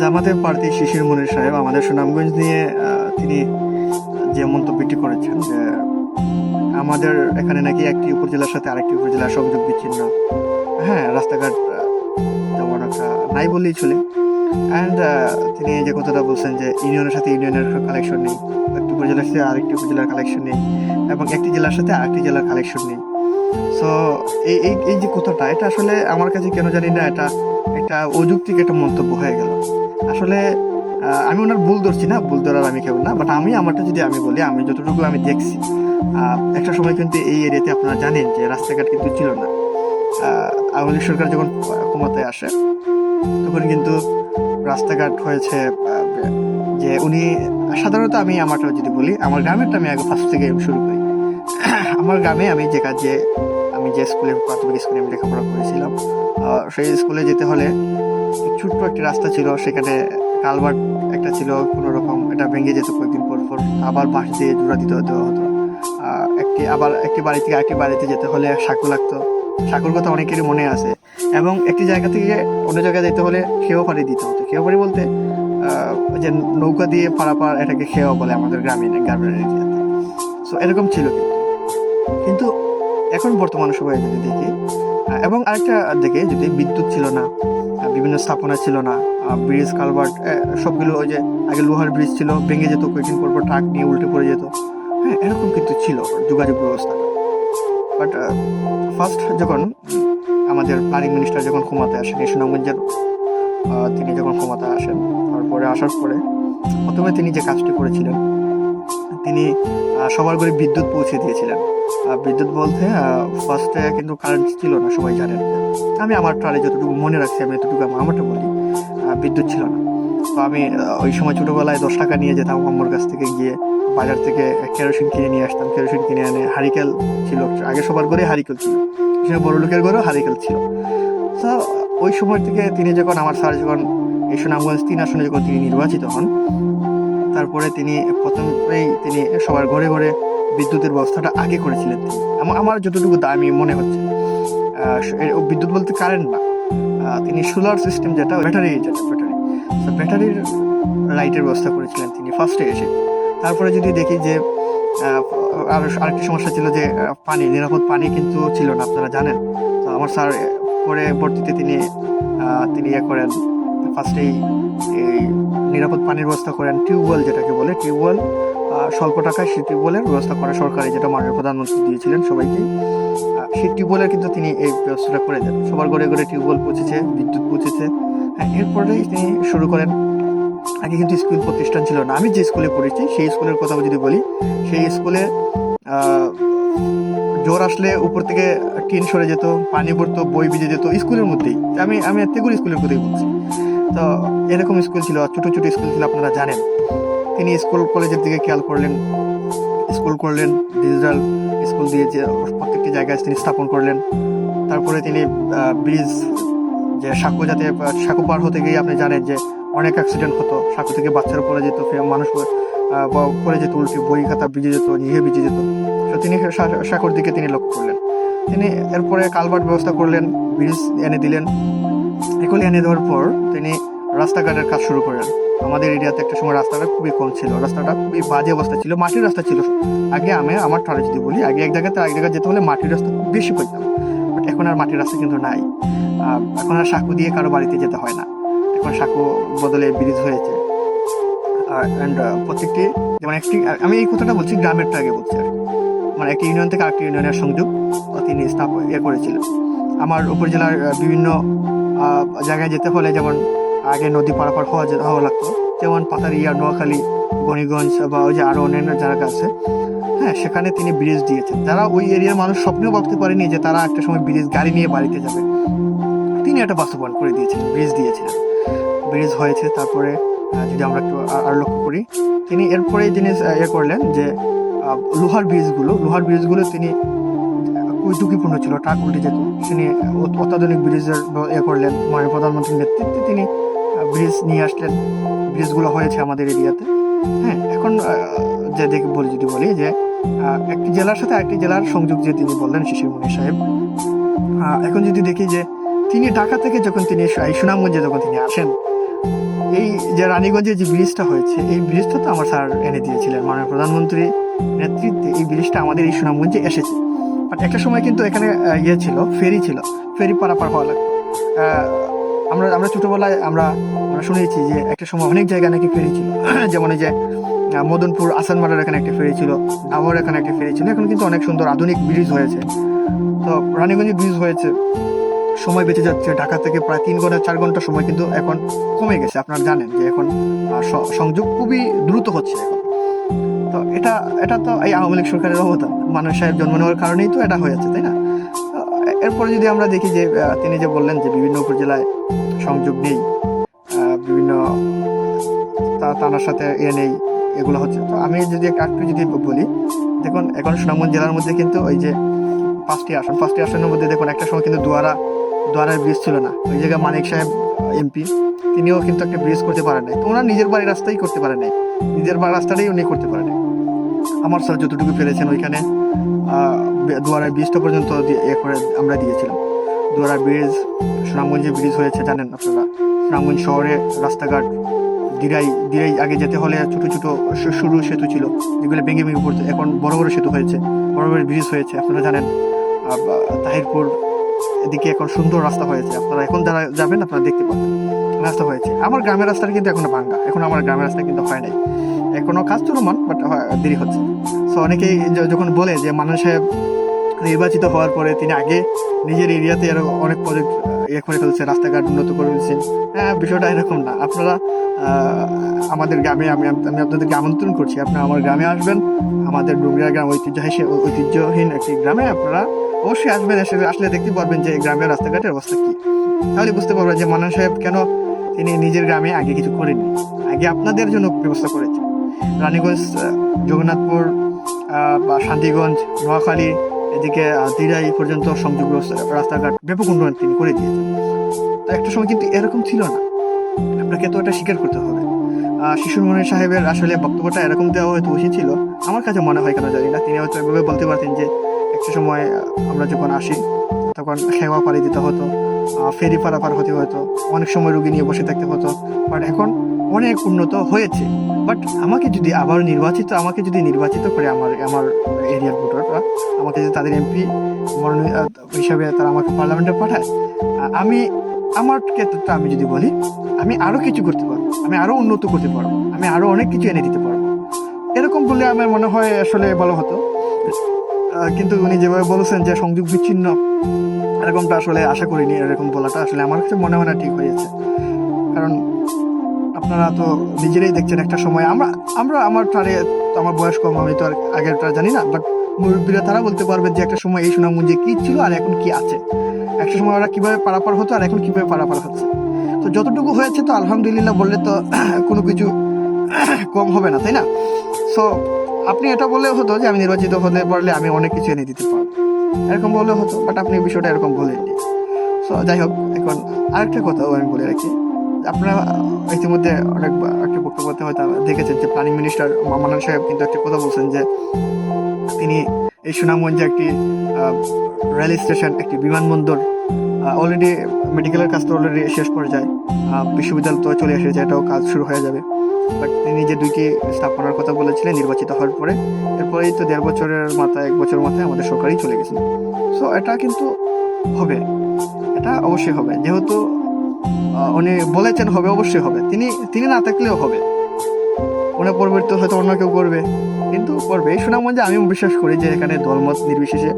জামাতের প্রার্থী শিশির মনির সাহেব আমাদের সুনামগঞ্জ নিয়ে তিনি যে মন্তব্যটি করেছেন যে আমাদের এখানে নাকি একটি উপজেলার সাথে আরেকটি উপজেলার সংযোগ বিচ্ছিন্ন। হ্যাঁ রাস্তাঘাট তেমন একটা নাই বললেই চলে। অ্যান্ড তিনি যে কথাটা বলছেন যে ইউনিয়নের সাথে ইউনিয়নের কালেকশন নেই, একটি উপজেলার সাথে আরেকটি উপজেলার কালেকশন নেই, এবং একটি জেলার সাথে আরেকটি জেলার কালেকশন নেই। সো এই এই এই যে কথাটা, এটা আসলে আমার কাছে কেন জানি না, এটা একটা অযৌক্তিক একটা মন্তব্য হয়ে গেল। আসলে আমি ওনার ভুল ধরছি না, ভুল ধরার আমি কেউ না বাট আমি আমারটা যদি আমি বলি, আমি যতটুকু আমি দেখছি একটা সময় কিন্তু এই এরিয়াতে আপনারা জানেন যে রাস্তাঘাট কিন্তু ছিল না। আওয়ামী লীগ সরকার যখন ক্ষমতায় আসে, তখন কিন্তু রাস্তাঘাট হয়েছে যে উনি, সাধারণত আমি আমারটা যদি বলি, আমার গ্রামেরটা আমি আগে ফার্স্ট থেকে শুরু করি। আমার গ্রামে আমি যে কাজে, আমি যে স্কুলে, প্রাথমিক স্কুলে আমি লেখাপড়া করেছিলাম সেই স্কুলে যেতে হলে ছোট্ট একটা রাস্তা ছিল, সেখানে কালভার্ট একটা ছিল, কোনো রকম এটা ভেঙে যেত কয়েকদিন পর পর। আবার বাঁশ দিয়ে জোড়া দিতে দেওয়া হতো। একটি, আবার একটি বাড়ি থেকে আরেকটি বাড়িতে যেতে হলে সাঁকু লাগতো। সাঁকুর কথা অনেকেরই মনে আছে। এবং একটি জায়গা থেকে অন্য জায়গায় যেতে হলে খেয়েও পাড়ি দিতে হতো। খেয়েও পাড়ি বলতে যে নৌকা দিয়ে পারাপার এটাকে খেয়েও বলে আমাদের গ্রামীণ গ্রামের এরিয়াতে। সো এরকম ছিল কিন্তু। এখন বর্তমান সময়ে যদি দেখি এবং আরেকটা দিকে যদি বিদ্যুৎ ছিল না বিভিন্ন স্থাপনা ছিল না। ব্রিজ, কালভার্ট সবগুলো ওই যে আগে লোহার ব্রিজ ছিল, ভেঙে যেত, কয়েকদিন পর পর ট্রাক নিয়ে উল্টে পড়ে যেত। হ্যাঁ এরকম কিন্তু ছিল যোগাযোগ ব্যবস্থা। বাট ফার্স্ট যখন আমাদের প্ল্যানিং মিনিস্টার যখন ক্ষমতায় আসেন, এই তিনি যখন ক্ষমতায় আসেন, তারপরে আসার পরে প্রথমে তিনি যে কাজটি করেছিলেন তিনি সবার ঘরে বিদ্যুৎ পৌঁছে দিয়েছিলেন। বিদ্যুৎ বলতে ফার্স্টে কিন্তু কারেন্ট ছিল না, সবাই জানেন আমি আমার ট্রালে যতটুকু মনে রাখছি, আমি এতটুকু আমার- আমারটা বলি বিদ্যুৎ ছিল না। তো আমি ওই সময় ছোটোবেলায় দশ টাকা নিয়ে যেতাম, আম্মুর কাছ থেকে গিয়ে বাজার থেকে কেরোসিন কিনে নিয়ে আসতাম কেরোসিন কিনে এনে হারিকেল ছিল। আগে সবার ঘরে হারিকেল ছিল সে বড় লোকের ঘরেও হারিকেল ছিল। তো ওই সময় থেকে তিনি যখন, আমার স্যার যখন এই সুনামগঞ্জ তিন আসনে যখন তিনি নির্বাচিত হন তারপরে তিনি প্রথমেই তিনি সবার ঘরে ঘরে বিদ্যুতের ব্যবস্থাটা আগে করেছিলেন। আমার যতটুকু দামি মনে হচ্ছে বিদ্যুৎ বলতে কারেন্ট না তিনি সোলার সিস্টেম যেটা, ব্যাটারি যেটা, ব্যাটারি। ব্যাটারির লাইটের ব্যবস্থা করেছিলেন তিনি ফার্স্টে এসে। তারপরে যদি দেখি যে আর আরেকটি সমস্যা ছিল যে পানি, নিরাপদ পানি কিন্তু ছিল না, আপনারা জানেন। তো আমার স্যার, পরে পরবর্তীতে তিনি তিনি ইয়ে করেন ফার্স্টেই এই নিরাপদ পানির ব্যবস্থা করেন টিউবওয়েল যেটাকে বলে, টিউবওয়েল স্বল্প টাকায় সেই টিউবওয়েলের ব্যবস্থা করে সরকারি, যেটা মাননীয় প্রধানমন্ত্রী দিয়েছিলেন সবাইকে। সেই টিউবওয়েলের কিন্তু তিনি এই ব্যবস্থাটা করে দেন। সবার ঘরে ঘরে টিউবওয়েল পৌঁছেছে, বিদ্যুৎ পৌঁছেছে। হ্যাঁ এরপরেই তিনি শুরু করেন। আগে কিন্তু স্কুল প্রতিষ্ঠান ছিল না। আমি যে স্কুলে পড়েছি, সেই স্কুলের কথা যদি বলি, সেই স্কুলে জ্বর আসলে উপর থেকে টিন সরে যেত, পানি পড়তো, বই ভিজে যেত, স্কুলের মধ্যেই। আমি আমি এত্তেগুলো স্কুলের কথাই বলছি। তো এরকম স্কুল ছিল, ছোট ছোট স্কুল ছিল, আপনারা জানেন। তিনি স্কুল কলেজের দিকে খেয়াল করলেন, স্কুল করলেন ডিজিটাল স্কুল দিয়ে যে প্রত্যেকটি জায়গায় তিনি স্থাপন করলেন। তারপরে তিনি ব্রিজ যে সাঁকো যাতে সাঁকো পার হতে গিয়ে আপনি জানেন যে অনেক অ্যাক্সিডেন্ট হতো। সাঁকো থেকে বাচ্চারা পড়ে যেত মানুষ পড়ে যেত, উল্টে বই খাতা ভিজে যেত নিজে ভিজে যেত। তো তিনি সাঁকোর দিকে তিনি লক্ষ্য করলেন। তিনি এরপরে কালভার্ট ব্যবস্থা করলেন ব্রিজ এনে দিলেন। এগুলি এনে দেওয়ার পর তিনি রাস্তাঘাটের কাজ শুরু করেন। আমাদের এরিয়াতে একটা সময় রাস্তাটা খুবই কম ছিল। রাস্তাটা খুবই বাজে অবস্থা ছিল, মাটির রাস্তা ছিল। আগে আমি আমার ট্রালে যদি বলি, আগে এক জায়গাতে আরেক জায়গায় যেতে হলে মাটির রাস্তা খুব বেশি পেতাম বাট এখন আর মাটির রাস্তা কিন্তু নাই। এখন আর সাঁকু দিয়ে কারও বাড়িতে যেতে হয় না। এখন সাঁকু বদলে ব্রিজ হয়েছে। অ্যান্ড প্রত্যেকটি, যেমন একটি, আমি এই কথাটা বলছি গ্রামেরটা আগে বলছি আর মানে একটি ইউনিয়ন থেকে আরেকটি ইউনিয়নের সংযোগ তিনি স্থাপ ইয়ে করেছিলেন আমার উপজেলার বিভিন্ন জায়গায় যেতে হলে যেমন আগে নদী পারাপার হওয়া হওয়া লাগতো যেমন পাতারিয়া নোয়াখালী গণিগঞ্জ বা ওই যে আরও অন্যান্য জায়গা আছে। হ্যাঁ সেখানে তিনি ব্রিজ দিয়েছেন। যারা ওই এরিয়ার মানুষ স্বপ্নেও ভাবতে পারেনি যে তারা একটা সময় ব্রিজ গাড়ি নিয়ে বাড়িতে যাবে। তিনি এটা বাস্তবায়ন করে দিয়েছেন ব্রিজ দিয়েছিলেন। ব্রিজ হয়েছে তারপরে যদি আমরা একটু আর লক্ষ্য করি তিনি এরপরে আহ, ইয়ে করলেন যে লোহার ব্রিজগুলো লোহার ব্রিজগুলো তিনি খুবই ঝুঁকিপূর্ণ ছিল। ট্রাক উল্টে যেত। তিনি অত- অত্যাধুনিক ব্রিজের ব- ইয়ে করলেন। মাননীয় প্রধানমন্ত্রীর নেতৃত্বে তিনি ব্রিজ নিয়ে আসলেন। ব্রিজগুলো হয়েছে আমাদের এরিয়াতে। হ্যাঁ এখন যে দেখে, বলি যদি বলি যে একটি জেলার সাথে আরেকটি জেলার সংযোগ যে তিনি বললেন শিশিরমণি সাহেব এখন যদি দেখি যে, তিনি ঢাকা থেকে যখন তিনি সুনামগঞ্জে যখন তিনি আসেন, এই যে রানীগঞ্জে যে ব্রিজটা হয়েছে, এই ব্রিজটা তো আমার স্যার এনে দিয়েছিলেন। মাননীয় প্রধানমন্ত্রী নেতৃত্বে এই ব্রিজটা আমাদের এই সুনামগঞ্জে এসেছে। বাট একটা সময় কিন্তু এখানে ইয়ে ছিল, ফেরি ছিল, ফেরি পারাপার হওয়া লাগতো। আমরা আমরা ছোটোবেলায় আমরা আমরা শুনেছি যে একটা সময় অনেক জায়গায় নাকি ফেরি ছিল। যেমন এই যে মদনপুর আসানমালার এখানে একটা ফেরি ছিল আমার এখানে একটা ফেরি ছিল। এখন কিন্তু অনেক সুন্দর আধুনিক ব্রিজ হয়েছে। তো রানীগঞ্জে ব্রিজ হয়েছে, সময় বেঁচে যাচ্ছে। ঢাকা থেকে প্রায় তিন ঘণ্টা, চার ঘণ্টা সময় কিন্তু এখন কমে গেছে। আপনারা জানেন যে এখন সংযোগ খুবই দ্রুত হচ্ছে এখন। তো এটা এটা তো এই আওয়ামী লীগ সরকারের অবদান মানুষ সাহেব জন্ম নেওয়ার কারণেই তো এটা হয়েছে তাই না? এরপরে যদি আমরা দেখি যে তিনি যে বললেন যে বিভিন্ন উপজেলায় সংযোগ নেই বিভিন্ন তানার সাথে এ নেই, এগুলো হচ্ছে। তো আমি যদি একটু যদি বলি, দেখুন, এখন সুনামগঞ্জ জেলার মধ্যে কিন্তু ওই যে পাঁচটি আসন, পাঁচটি আসনের মধ্যে দেখুন, একটা সময় কিন্তু দুয়ারা, দুয়ারার ব্রিজ ছিল না। ওই জায়গায় মানিক সাহেব এমপি তিনিও কিন্তু একটা ব্রিজ করতে পারেন নাই। তো ওনার নিজের বাড়ির রাস্তাই করতে পারেন নাই। নিজের বাড়ির রাস্তাটাই উনি করতে পারেন নাই। আমার স্যার যতটুকু পেরেছেন ওইখানে দুয়ারার ব্রিজটা পর্যন্ত এ করে আমরা দিয়েছিলাম। দুয়ারা ব্রিজ, সুনামগঞ্জে ব্রিজ হয়েছে, জানেন আপনারা। সুনামগঞ্জ শহরে রাস্তাঘাট দিরাই দিরাই আগে যেতে হলে ছোট ছোট সরু সেতু ছিল, যেগুলো ভেঙে ভেঙে পড়তো। এখন বড় বড় সেতু হয়েছে, বড় বড় ব্রিজ হয়েছে, আপনারা জানেন। তাহিরপুর, এদিকে এখন সুন্দর রাস্তা হয়েছে। আপনারা এখন যারা যাবেন, আপনারা দেখতে পাবেন। রাস্তা হয়েছে। আমার গ্রামের রাস্তাটা কিন্তু এখনও ভাঙ্গা। এখন আমার গ্রামের রাস্তা কিন্তু হয় নাই। এখনও কাজ চলমান বাট দেরি হচ্ছে। সো অনেকেই যখন বলে যে মানুষ সাহেব নির্বাচিত হওয়ার পরে তিনি আগে নিজের এরিয়াতে আরও অনেক প্রজেক্ট ইয়ে করে ফেলছে, রাস্তাঘাট উন্নত করে ফেলছেন হ্যাঁ বিষয়টা এরকম না। আপনারা আমাদের গ্রামে আমি আমি আপনাদেরকে আমন্ত্রণ করছি। আপনারা আমার গ্রামে আসবেন। আমাদের ডুংরিয়া গ্রাম ঐতিহ্যহীন ঐতিহ্যহীন একটি গ্রামে আপনারা অবশ্যই আসবেন। এসে, আসলে দেখতে পারবেন যে গ্রামের রাস্তাঘাটের অবস্থা কী। তাহলে বুঝতে পারবেন যে মান্নান সাহেব কেন তিনি নিজের গ্রামে আগে কিছু করেননি। আগে আপনাদের জন্য ব্যবস্থা করেছে রানীগঞ্জ জগন্নাথপুর বা শান্তিগঞ্জ, নোয়াখালী, এদিকে দিরাই পর্যন্ত সংযোগ ব্যবস্থা- রাস্তাঘাট ব্যাপক উন্নয়ন তিনি করে দিয়েছেন। তো একটা সময় কিন্তু এরকম ছিল না। আপনাকে তো এটা স্বীকার করতে হবে। শিশুর মনির সাহেবের আসলে বক্তব্যটা এরকম দেওয়া হয়তো উচিত ছিল। আমার কাছে মনে হয় কেন জানি না। তিনি হয়তো এভাবে বলতে পারতেন যে, একটা সময় আমরা যখন আসি, তখন খেওয়া পাড়ি দিতে হতো। ফেরি পারাপার হতে হতো, অনেক সময় রুগী নিয়ে বসে থাকতে হতো। বাট এখন অনেক উন্নত হয়েছে। বাট আমাকে যদি আবার নির্বাচিত, আমাকে যদি নির্বাচিত করে আমার আমার এরিয়ার ভোটাররা, আমাকে যদি তাদের এমপি মনোনীত হিসাবে তারা আমাকে পার্লামেন্টে পাঠায় আমি, আমার ক্ষেত্রটা আমি যদি বলি, আমি আরও কিছু করতে পারব, আমি আরও উন্নত করতে পারব, আমি আরও অনেক কিছু এনে দিতে পারব। এরকম বললে আমার মনে হয় আসলে ভালো হতো। কিন্তু উনি যেভাবে বলেছেন যে সংযোগ বিচ্ছিন্ন এরকমটা আসলে আশা করিনি, এরকম বলাটা আসলে আমার কাছে মনে হয় না ঠিক হয়েছে। কারণ আপনারা তো নিজেরাই দেখছেন একটা সময়, আমরা আমরা আমার তো আমার বয়স কম, আমি তো আর আগেরটা জানি না বাট মুরব্বীরা তারা বলতে পারবেন যে একটা সময় এই সুনামগঞ্জে কী ছিল আর এখন কি আছে। একটা সময় ওরা কীভাবে পারাপার হতো আর এখন কীভাবে পারাপার হচ্ছে। তো যতটুকু হয়েছে তো আলহামদুলিল্লাহ বললে তো কোনো কিছু কম হবে না, তাই না? সো আপনি এটা বললে হতো যে আমি নির্বাচিত হতে পারলে আমি অনেক কিছু এনে দিতে পারব। এরকম বললেও হতো বাট আপনি বিষয়টা এরকম বলেননি। সো যাই হোক, এখন আরেকটা কথাও আমি বলে রাখি। আপনারা ইতিমধ্যে অনেক একটা বক্তব্যতে হয়তো দেখেছেন যে প্ল্যানিং মিনিস্টার মান্নান সাহেব কিন্তু একটা কথা বলছেন যে তিনি এই সুনামগঞ্জে একটি রেল স্টেশন একটি বিমানবন্দর অলরেডি মেডিকেলের কাজ তো অলরেডি শেষ পর্যায়ে বিশ্ববিদ্যালয় তো চলে এসেছে, এটাও কাজ শুরু হয়ে যাবে। বাট তিনি যে দুইটি স্থাপনার কথা বলেছিলেন নির্বাচিত হওয়ার পরে, এরপরেই তো দেড় বছরের মাথায়, এক বছরের মাথায় আমাদের সরকারই চলে গেছে। সো এটা কিন্তু হবে। এটা অবশ্যই হবে। যেহেতু উনি বলেছেন হবে, অবশ্যই হবে। তিনি তিনি না থাকলেও হবে। উনি পরিবর্তিত হয়তো অন্য কেউ করবে। কিন্তু করবে। এই সুনামগঞ্জে আমি বিশ্বাস করি যে এখানে দলমত নির্বিশেষে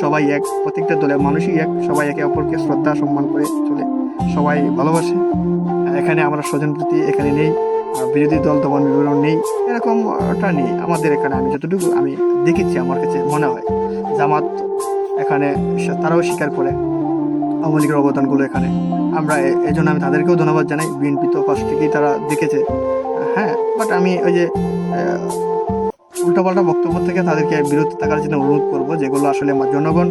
সবাই এক, প্রত্যেকটা দলের মানুষই এক, সবাই একে অপরকে শ্রদ্ধা, সম্মান করে চলে, সবাই ভালোবাসে। এখানে আমরা স্বজনপ্রীতি এখানে নেই। বিরোধী দল দমন বিবরণ নেই এরকমটা নেই। আমাদের এখানে আমি যতটুকু আমি দেখেছি, আমার কাছে মনে হয়, জামাত এখানে তারাও স্বীকার করে আওয়ামী লীগের অবদানগুলো এখানে। আমরা এই জন্য আমি তাদেরকেও ধন্যবাদ জানাই, বিএনপি তো ফার্স্ট থেকেই তারা দেখেছে। হ্যাঁ বাট আমি ওই যে উল্টাপাল্টা বক্তব্য থেকে তাদেরকে বিরত থাকার জন্য অনুরোধ করব, যেগুলো আসলে জনগণ,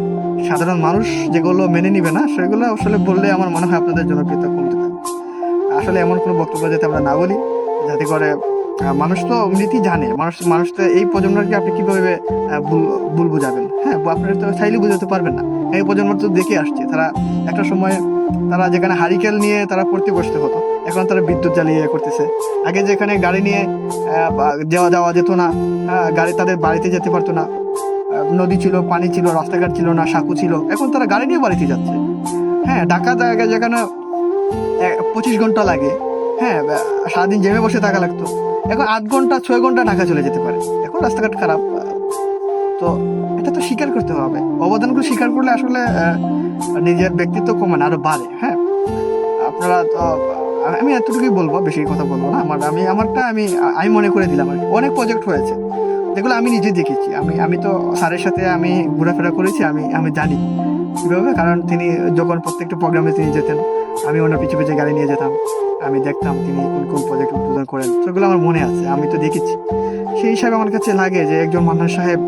সাধারণ মানুষ যেগুলো মেনে নিবে না, সেগুলো আসলে বললে আমার মনে হয় আপনাদের জনপ্রিয়তা কমতে থাকবে। আসলে এমন কোনো বক্তব্য যাতে আমরা না বলি যাতে করে মানুষ তো এমনিতেই জানে। মানুষ মানুষ তো এই প্রজন্মকে আপনি কীভাবে ভুল- বুঝাবেন? হ্যাঁ আপনারা তো চাইলে বুঝাতে পারবেন না। এই প্রজন্ম তো দেখে আসছে। তারা একটা সময় তারা যেখানে হারিকেল নিয়ে তারা পড়তে বসতে হতো। এখন তারা বিদ্যুৎ জ্বালিয়ে ইয়ে করতেছে। আগে যেখানে গাড়ি নিয়ে যাওয়া যাওয়া যেত না হ্যাঁ, গাড়ি তাদের বাড়িতে যেতে পারতো না। নদী ছিল পানি ছিল রাস্তাঘাট ছিল না সাঁকু ছিল। এখন তারা গাড়ি নিয়ে বাড়িতে যাচ্ছে। হ্যাঁ ঢাকা জায়গায় যেখানে পঁচিশ ঘণ্টা লাগে। হ্যাঁ সারাদিন জেমে বসে থাকা লাগতো। এখন আধ ঘণ্টা, ছয় ঘণ্টা ঢাকা চলে যেতে পারে। এখন রাস্তাঘাট খারাপ। তো এটা তো স্বীকার করতে হবে। অবদানগুলো স্বীকার করলে আসলে নিজের ব্যক্তিত্ব কমে না আরও বাড়ে হ্যাঁ? আপনারা তো, আমি এতটুকুই বলব, বেশি কথা বলব না। আমার, আমি, আমারটা আমি আমি মনে করে দিলাম আর অনেক প্রজেক্ট হয়েছে। যেগুলো আমি নিজে দেখেছি। আমি আমি তো স্যারের সাথে আমি ঘোরাফেরা করেছি, আমি আমি জানি কীভাবে। কারণ তিনি, যখন প্রত্যেকটা প্রোগ্রামে তিনি যেতেন, আমি ওনার পিছু পিছু গাড়ি নিয়ে যেতাম। আমি দেখতাম তিনি কোন কোন প্রজেক্ট উদ্বোধন করেন। সেগুলো আমার মনে আছে, আমি তো দেখেছি। সেই হিসাবে আমার কাছে লাগে যে একজন মান্নান সাহেব,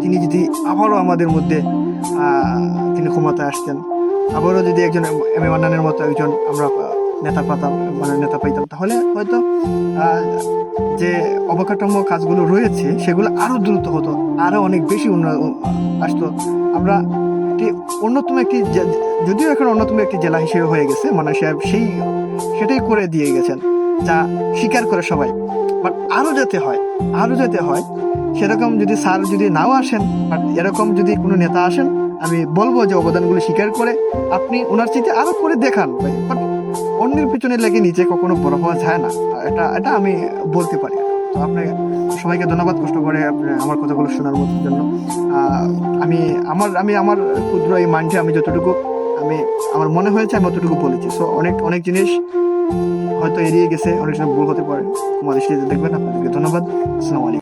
তিনি যদি আবারও আমাদের মধ্যে তিনি ক্ষমতায় আসতেন, আবারও যদি একজন এম এ মান্নানের মতো একজন আমরা নেতা পাতাম মানে নেতা পাইতাম, তাহলে হয়তো যে অবকাঠামো কাজগুলো রয়েছে, সেগুলো আরও দ্রুত হতো আরও অনেক বেশি উন্ন- আসতো। আমরা একটি অন্যতম একটি যদিও এখন অন্যতম একটি জেলা হিসেবে হয়ে গেছে মানে সাহেব সেই সেটাই করে দিয়ে গেছেন, যা স্বীকার করে সবাই। বাট আরও যাতে হয় আরও যাতে হয়, সেরকম যদি স্যার যদি নাও আসেন, বাট এরকম যদি কোনো নেতা আসেন, আমি বলব যে অবদানগুলো স্বীকার করে আপনি ওনার চিঠি আরও করে দেখান। বাট অন্যের পিছনে লেগে নিচে কখনো বড় হওয়া যায় না। এটা এটা আমি বলতে পারি। তো আপনি সবাইকে ধন্যবাদ কষ্ট করে আমার কথাগুলো শোনার জন্য। আমি, আমার আমি, আমার ক্ষুদ্র এই মাইন্ডে আমি যতটুকু আমি, আমার মনে হয়েছে আমি অতটুকু বলেছি। সো অনেক অনেক জিনিস হয়তো এড়িয়ে গেছে, অনেক সময় ভুল হতে পারে। তোমাদের দৃষ্টিতে দেখবেন। আপনাদেরকে ধন্যবাদ। আসসালামু আলাইকুম।